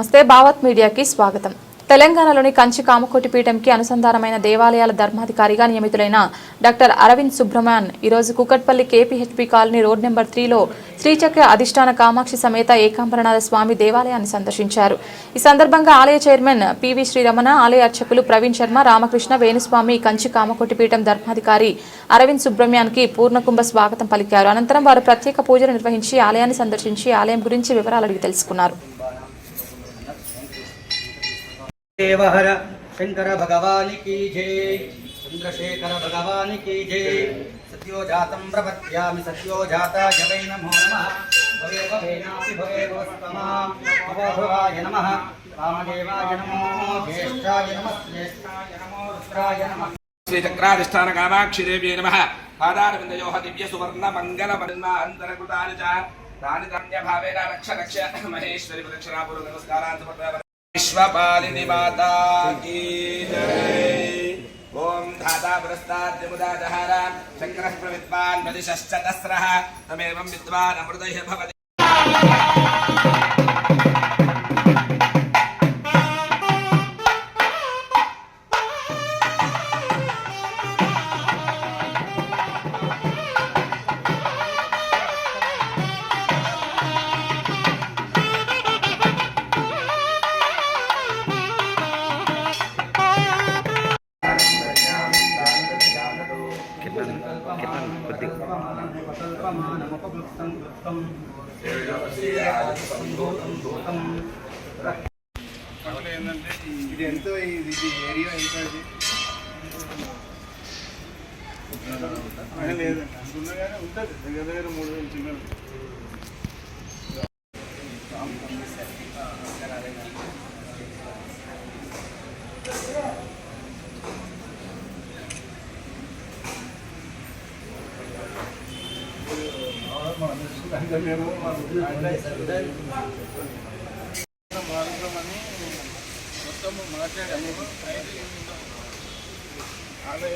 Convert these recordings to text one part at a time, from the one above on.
నమస్తే భావత్ మీడియాకి స్వాగతం. తెలంగాణలోని కంచి కామకోటి పీఠంకి అనుసంధానమైన దేవాలయాల ధర్మాధికారిగా నియమితులైన డాక్టర్ అరవింద్ సుబ్రహ్మణ్యన్ ఈరోజు Kukatpally KPHB colony road number త్రీలో శ్రీచక్ర అధిష్టాన కామాక్షి సమేత ఏకాంబరనాథ స్వామి దేవాలయాన్ని సందర్శించారు. ఈ సందర్భంగా ఆలయ చైర్మన్ పివి శ్రీరమణ ఆలయ అర్చకులు ప్రవీణ్ శర్మ రామకృష్ణ వేణుస్వామి కంచి కామకోటి పీఠం ధర్మాధికారి అరవింద్ సుబ్రహ్మణ్యానికి పూర్ణకుంభ స్వాగతం పలికారు. అనంతరం వారు ప్రత్యేక పూజలు నిర్వహించి ఆలయాన్ని సందర్శించి ఆలయం గురించి వివరాలు అడిగి తెలుసుకున్నారు. దేవహర శంకర భగవానికి జే. చంద్రశేఖర భగవానికి జై. సత్యోజాతం ప్రపద్యామి సత్యోజాత జవై నమో నమ. భవేవేనాపి భవేవస్తమాయ నమ. రామదేవాయ నమో జ్యేష్ఠాయ నమ. శ్రేష్ఠాయ నమో రుద్రాయ నమ. శ్రీచక్రాధిష్టాన కామాక్షిదేవ్యై నమ. పాదారవిందయోహ దివ్య సువర్ణ మంగళ పరిణ అంతరకృతాని చ. రాణి రమ్య భావేన రక్ష రక్ష. మహేశ్వరి ప్రదక్షిణాపూర్వ నమస్కారాంత विश्वपालिनि माता की जय ओम धाता पुरस्ताद्य मुदा तमेवं विद्वान् अमृतैः भवति। విద్వాన్ అమృతైః భవతి ఇది ఎంత ఇది ఏరియా ఎంత ఇది లేదండి అనుకున్నా కానీ ఉంటుంది దగ్గర దగ్గర మూడు వేలు చిల్లర అంటే మేము మారుతామని మొత్తం మాట్లాడాము అయితే ఆమె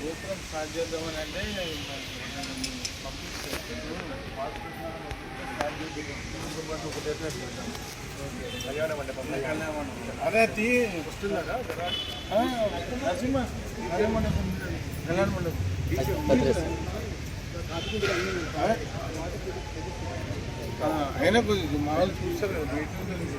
గోపురం స్టార్ట్ చేద్దామని అంటే అదే తీ వస్తుందా అదే మండపం. కళ్యాణ మండపం. అయినా కొద్దిగా మామూలు చూస్తారు కదా, బయట నుంచి.